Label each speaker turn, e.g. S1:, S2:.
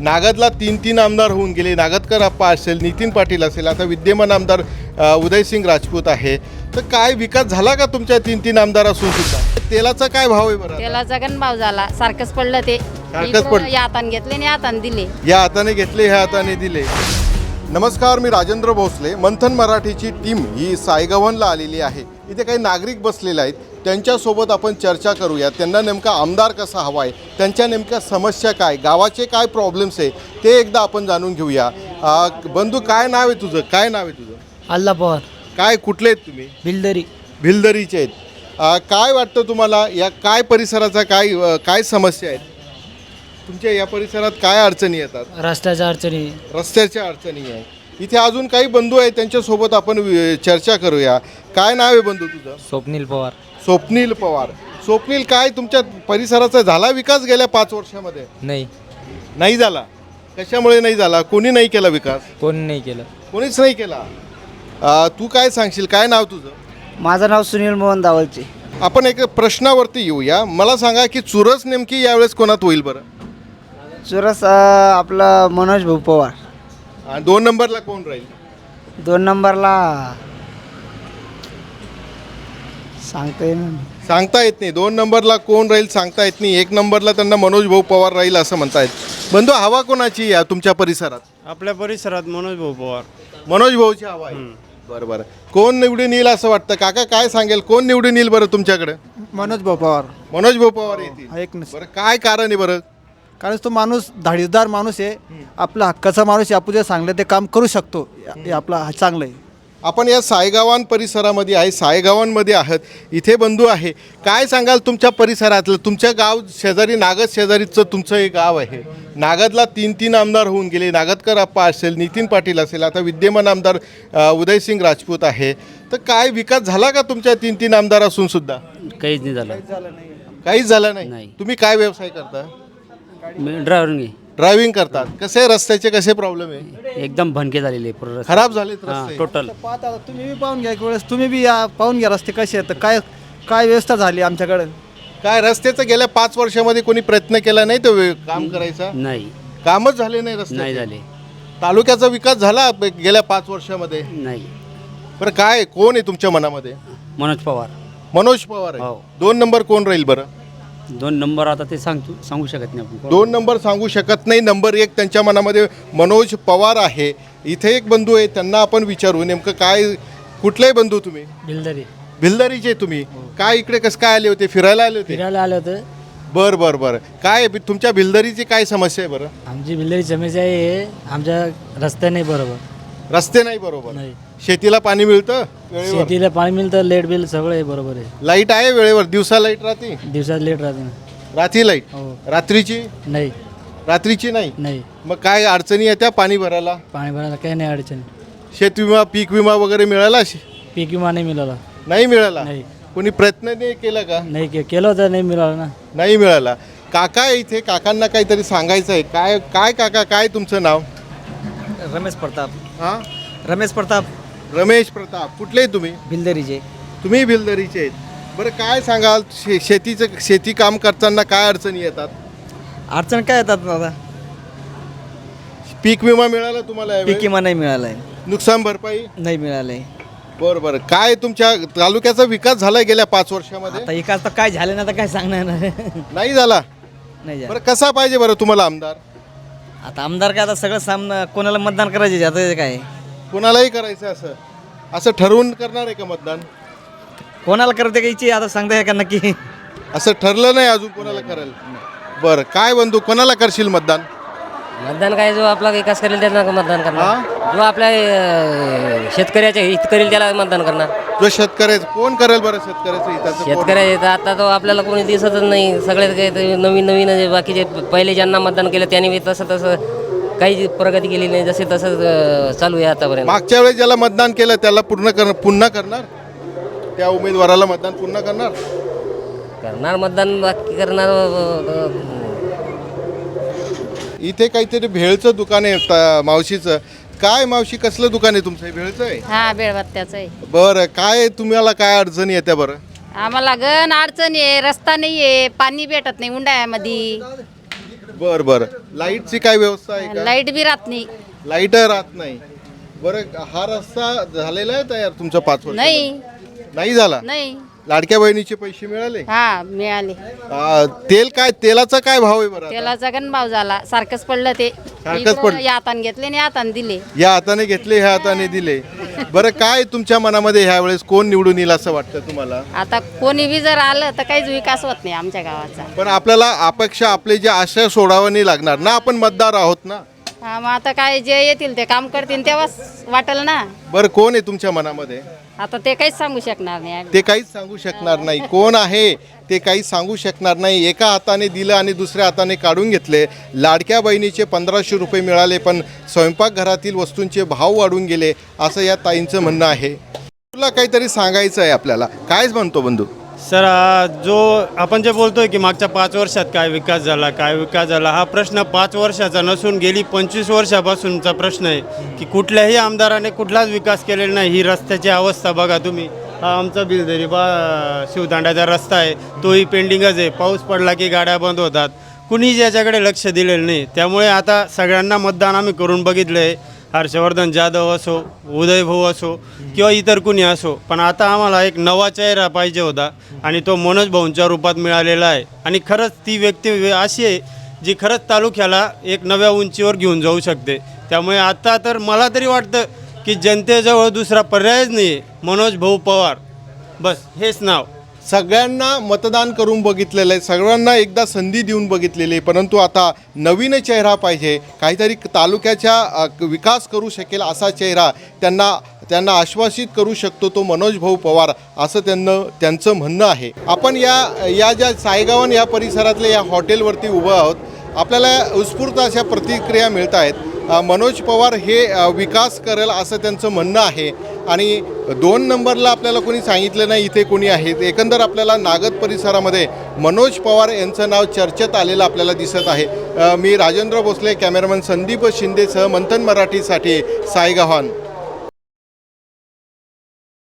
S1: नागदला तीन तीन आमदार होऊन गेले. नागदकर आप्पा असेल नितीन पाटील असेल आता विद्यमान आमदार उदयसिंग राजपूत आहे. तर काय विकास झाला का तुमच्या तीन तीन आमदार असून सुद्धा? तेलाचा काय भाव आहे बरं
S2: त्याला जगन भाव झाला. सारखंच पडलं ते.
S1: सारखंच
S2: इकडं
S1: पडलं.
S2: या हाताने घेतले आणि या हाताने दिले.
S1: या हाताने घेतले ह्या हाताने दिले. नमस्कार मी राजेंद्र भोसले. मंथन मराठीची टीम ही सायगव्हनला आलेली आहे. इथे काही नागरिक बसलेले आहेत. त्यांच्यासोबत आपण चर्चा करूया. त्यांना नेमका आमदार कसा हवा आहे? त्यांच्या नेमक्या समस्या काय? गावाचे काय प्रॉब्लेम्स आहे? ते एकदा आपण जाणून घेऊया. आ, बंधू काय नाव आहे तुझं? काय नाव आहे तुझं?
S3: अल्ला पवार.
S1: काय कुठले आहेत तुम्ही?
S3: बिल्दरी
S1: भिलदरीचे आहेत. आ, काय वाटतं तुम्हाला? या काय परिसराचा काय अ, काय समस्या आहेत? तुमच्या या परिसरात काय अडचणी येतात?
S3: रस्त्याच्या अडचणी.
S1: रस्त्याच्या अडचणी आहे. इथे अजून काही बंधू आहेत त्यांच्यासोबत आपण वि- चर्चा करूया. काय नाव आहे बंधू तुझं?
S3: स्वप्नील पवार.
S1: स्वप्नील पवार. स्वप्नील काय तुमच्या परिसराचा झाला विकास गेल्या पाच वर्षामध्ये?
S3: नाही.
S1: नाही झाला. कशामुळे नाही झाला? कोणी नाही केला विकास?
S3: कोणी नाही केलं.
S1: कोणीच नाही केला. तू काय सांगशील? काय नाव तुझं?
S4: माझं नाव सुनील मोहन दावलचे.
S1: आपण एक प्रश्नावरती येऊया. मला सांगा की चुरस नेमकी यावेळेस कोणात होईल बरं?
S4: चुरस अ, आपलं मनोज भाऊ पवार.
S1: आणि दोन नंबरला कोण राहील?
S4: दोन नंबरला सांगता येईल.
S1: सांगता येत नाही. दोन नंबरला कोण राहील सांगता येत नाही. एक नंबरला त्यांना मनोज भाऊ पवार राहील असं म्हणतायत बंधू हवा कोणाची या तुमच्या परिसरात?
S5: आपल्या परिसरात मनोज भाऊ पवार.
S1: मनोज भाऊची हवा आहे. बरं बरं. कोण निवडून येईल असं वाटतं? काका काय सांगेल? कोण निवडून येईल बरं तुमच्याकडे?
S6: मनोज भाऊ पवार.
S1: मनोज भाऊ पवार येतील.
S6: हा एक
S1: बरं काय कारण आहे बरं?
S6: कारण तो माणूस धाडीदार माणूस आहे. आपला हक्काचा माणूस आहे. आपण जे सांगलं ते काम करू शकतो. हे आपला हा चांगलं आहे.
S1: आपण या सायगावान परिसरामध्ये आहे. सायगावांमध्ये आहात. इथे बंधू आहे. काय सांगाल तुमच्या परिसरातलं? तुमच्या गाव शेजारी नागद शेजारीचं तुमचं एक गाव आहे. नागदला तीन तीन आमदार होऊन गेले. नागदकर आप्पा असेल नितीन पाटील असेल आता विद्यमान आमदार उदयसिंग राजपूत आहे. तर काय विकास झाला का तुमच्या तीन तीन आमदार असून सुद्धा?
S7: काहीच नाही झालं.
S1: काहीच झालं नाही.
S7: नाही.
S1: तुम्ही काय व्यवसाय करता?
S7: मी ड्रायव्हर नाही
S1: ड्रायव्हिंग करतात. कसे रस्त्याचे कसे प्रॉब्लेम आहे?
S7: एकदम भनके झालेले पूर्ण रस्ते.
S1: खराब झालेत
S7: हा
S1: रस्ते.
S7: टोटल
S6: पाहता आता तुम्ही बी पाहून घ्या एक वेळेस. तुम्ही बी या पाहून घ्या रस्ते कसे आहेत. काय काय व्यवस्था झाली आमच्याकडे?
S1: काय रस्त्याचं गेल्या पाच वर्षामध्ये कोणी प्रयत्न केला नाही तो वे- काम करायचा?
S7: नाही.
S1: कामच झाले नाही रस्ते
S7: नाही झाले.
S1: तालुक्याचा विकास झाला ब- गेल्या पाच वर्षामध्ये?
S7: नाही.
S1: बरं काय कोण आहे तुमच्या मनामध्ये?
S7: मनोज पवार.
S1: मनोज पवार आहे.
S7: हो.
S1: दोन नंबर कोण राहील बरं?
S7: दोन नंबर आता ते सांगतो सांगू शकत नाही आपण.
S1: दोन नंबर सांगू शकत नाही. नंबर एक त्यांच्या मनामध्ये मनोज पवार आहे. इथे एक बंधू आहे त्यांना आपण विचारू. नेमकं काय कुठलेही बंधू तुम्ही?
S3: बिल्दरी
S1: भिलदरीचे तुम्ही. काय इकडे कसं काय आले होते? फिरायला आले होते?
S3: फिरायला आलं होतं.
S1: बर बर बर. काय? तुमच्या भिलदरीची काय समस्या आहे बरं?
S3: आमची बिल्दरी समस्या आहे. आमच्या रस्ते नाही बरोबर.
S1: रस्ते नाही बरोबर.
S3: नाही.
S1: शेतीला पाणी मिळतं? वेळेवर.
S3: शेतीला पाणी मिळतं लेट बिल सगळं आहे बरोबर आहे.
S1: लाइट आहे वेळेवर दिवसा लाइट राहते?
S3: दिवसात लेट राहते. ना
S1: रात्री लाइट
S3: हो.
S1: रात्रीची?
S3: नाही.
S1: रात्रीची नाही?
S3: नाही.
S1: मग काय अडचणी येत्या पाणी भरायला?
S3: पाणी भरायला काही नाही अडचण.
S1: शेत विमा पीक विमा वगैरे मिळाला? शे-
S3: पीक विमा नाही मिळाला.
S1: नाही मिळाला?
S3: नाही.
S1: कोणी प्रयत्न नाही केला का?
S3: नाही के केलं होतं नाही मिळालं ना.
S1: नाही मिळाला. काका आहे इथे काकांना काहीतरी सांगायचं आहे. काय काय काका काय तुमचं नाव?
S4: रमेश प्रताप.
S1: हां?
S4: रमेश प्रताप.
S1: रमेश प्रताप कुठले तुम्ही?
S4: बिल्दरीचे
S1: तुम्ही बिलदरीचे आहेत. बरं काय सांगाल? शे शेतीचं शेती काम करताना काय अडचणी येतात?
S4: अडचण काय येतात दादा?
S1: पीक विमा मिळाला तुम्हाला?
S4: पीक विमा नाही मिळालाय.
S1: नुकसान भरपाई?
S4: नाही मिळालंय.
S1: बरं बरं. काय तुमच्या तालुक्याचा विकास झाला गेल्या पाच वर्षामध्ये?
S4: आता एकाच तर काय झालं ना तर काय सांगणार? नाही
S1: नाही झाला.
S4: झालं.
S1: बरं कसा पाहिजे बरं तुम्हाला आमदार?
S4: आता आमदार काय आता सगळं सामना कोणाला मतदान करायचे आता काय?
S1: कोणालाही करायचं असं? असं ठरवून करणार आहे का मतदान?
S4: कोणाला करते घ्यायची आता सांगता का नक्की?
S1: असं ठरलं नाही अजून कोणाला करेल. बरं काय बंधू कोणाला करशील मतदान?
S8: मतदान काय जो आपला विकास करेल त्याला मतदान करणार? जो आपल्या अं, शेतकऱ्याचे हित करेल त्याला मतदान करणार.
S1: जो शेतकऱ्याचं कोण करेल बरं शेतकऱ्याचं हिताचं कोण?
S8: शेतकऱ्याचे तर आता तो आपल्याला कोणी दिसतच नाही. सगळे काही ते नवीन नवीन जे बाकीचे पहिले ज्यांना मतदान केलं त्यांनी बी तसं तसं काही प्रगती केली नाही जसे तसं चालू आहे आतापर्यंत.
S1: मागच्या वेळेस ज्याला मतदान केलं त्याला पूर्ण कर पुन्हा करणार? त्या उमेदवाराला मतदान पुन्हा करणार?
S8: करणार मतदान बाकी करणार
S1: इथे काहीतरी भेळचं दुकान आहे ता- मावशीचं. काय मावशी कसलं दुकान आहे तुमचं? हे भेळचं आहे?
S2: हा बेळबत्त्याचं आहे.
S1: बरं काय तुम्हाला काय अडचणी येत्या बरं?
S2: आम्हाला गण अडचण आहे रस्ता नाही आहे पाणी भेटत नाही उंडाळ्यामध्ये
S1: बर बर. लाईटची काय व्यवस्था आहे का?
S2: लाइट बी राहत नाही.
S1: लाइट राहत नाही. बरं हा रस्ता झालेला आहे तयार तुमचा पाच वर्ष
S2: नाही.
S1: नाही झाला?
S2: नाही.
S1: लाडक्या बहिणीचे पैसे मिळाले?
S2: हा मिळाले.
S1: आ, तेल काय तेलाचा काय भाव आहे बरं?
S2: तेलाचा गण भाव झाला. सारखंच पडलं ते.
S1: सारखंच
S2: इकडं
S1: पडलं.
S2: या हाताने घेतले आणि या हाताने दिले.
S1: या हाताने घेतले ह्या हाताने दिले. बरं काय तुमच्या मनामध्ये ह्या वेळेस कोण निवडून येईल असं वाटतं तुम्हाला?
S2: आता कोणी बी जर आलं तर काहीच विकास होत नाही आमच्या गावाचा.
S1: पण आपल्याला अपेक्षा आपले जे आशय सोडावं नाही लागणार ना आपण मतदार आहोत ना?
S2: हा मग आता काय जे येतील ते काम करतील तेव्हाच वाटेल ना.
S1: बरं कोण आहे तुमच्या मनामध्ये?
S2: आता ते काहीच सांगू शकणार नाही आम्ही.
S1: ते काहीच सांगू शकणार नाही. कोण आहे ते काही सांगू शकणार नाही. एका हाताने दिलं आणि दुसऱ्या हाताने काढून घेतले. लाडक्या बहिणीचे पंधराशे रुपये मिळाले पण स्वयंपाकघरातील वस्तूंचे भाव वाढून गेले असं या ताईंचं म्हणणं आहे. तुला काहीतरी सांगायचं आहे आपल्याला. कायच म्हणतो बंधू?
S5: सर जो आपण जे बोलतोय की मागच्या पाच वर्षात काय विकास झाला काय विकास झाला हा प्रश्न पाच वर्षाचा नसून गेली पंचवीस वर्षापासूनचा प्रश्न आहे की कुठल्याही आमदाराने कुठलाच विकास केलेला नाही. ही रस्त्याची अवस्था बघा तुम्ही. हा आमचा बिलदरी बा शिवदांड्याचा रस्ता आहे. तोही पेंडिंगच आहे. पाऊस पडला की गाड्या बंद होतात. कुणीच याच्याकडे लक्ष दिलेलं नाही. त्यामुळे आता सगळ्यांना मतदान आम्ही करून बघितलं आहे हर्षवर्धन जाधव असो उदयभाऊ असो किंवा इतर कुणी असो पण आता आम्हाला एक नवा चेहरा पाहिजे होता आणि तो मनोज भाऊंच्या रूपात मिळालेला आहे. आणि खरंच ती व्यक्ती वे- अशी आहे जी खरंच तालुक्याला एक नव्या उंचीवर घेऊन जाऊ शकते. त्यामुळे आता तर मला तरी वाटतं की जनतेजवळ दुसरा पर्यायच नाही आहे मनोज भाऊ पवार. बस हेच नाव.
S1: सगळ्यांना मतदान करून बघितलेलं आहे. सगळ्यांना एकदा संधी देऊन बघितलेली आहे. परंतु आता नवीन चेहरा पाहिजे. काहीतरी तालुक्याच्या विकास करू शकेल असा चेहरा त्यांना त्यांना आश्वासित करू शकतो तो मनोज भाऊ पवार असं त्यांना त्यांचं म्हणणं आहे. आपण या या ज्या सायगावन या परिसरातल्या या हॉटेलवरती उभं आहोत. आपल्याला उत्स्फूर्त अशा प्रतिक्रिया मिळत आहेत मनोज पवार हे विकास करेल असं त्यांचं म्हणणं आहे. आणि दोन नंबरला आपल्याला कोणी सांगितलं नाही इथे कोणी आहे. एकंदर आपल्याला नागद परिसरामध्ये मनोज पवार यांचं नाव चर्चेत आलेलं आपल्याला दिसत आहे. मी राजेंद्र भोसले कॅमेरामन संदीप शिंदेसह मंथन मराठीसाठी सायगव्हान